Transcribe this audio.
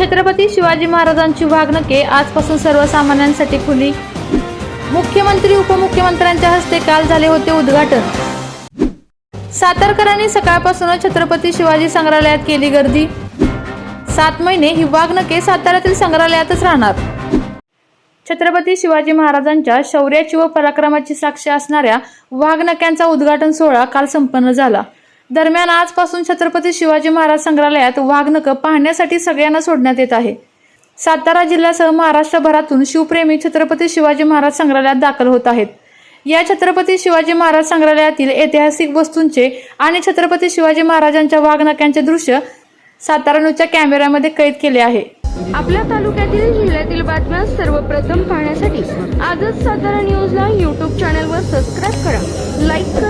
छत्रपती शिवाजी महाराजांची वाघनके आजपासून सर्वसामान्यांसाठी खुली. मुख्यमंत्री उपमुख्यमंत्र्यांच्या हस्ते काल झाले होते उद्घाटन. सातारकरांनी सकाळपासूनच छत्रपती शिवाजी संग्रहालयात केली गर्दी. सात महिने ही वाघनके साताऱ्यातील संग्रहालयातच राहणार. छत्रपती शिवाजी महाराजांच्या शौर्याची व पराक्रमाची साक्ष असणाऱ्या वाघनक्यांचा उद्घाटन सोहळा काल संपन्न झाला. दरम्यान आजपासून छत्रपती शिवाजी महाराज संग्रहालयात वाघनकं पाहण्यासाठी सगळ्यांना सोडण्यात येत आहे. सातारा जिल्ह्यासह महाराष्ट्रभरातून शिवप्रेमी छत्रपती शिवाजी महाराज संग्रहालयात दाखल होत आहेत. या छत्रपती शिवाजी महाराज संग्रहालयातील ऐतिहासिक वस्तूंचे आणि छत्रपती शिवाजी महाराजांच्या वाघनक्यांचे दृश्य सातारा न्यूजच्या कॅमेऱ्यामध्ये कैद केले आहे. आपल्या तालुक्यातील जिल्ह्यातील बातम्या सर्वप्रथम पाहण्यासाठी आजच सातारा न्यूजला यूट्यूब चॅनलवर सबस्क्राईब करा. लाईक करा.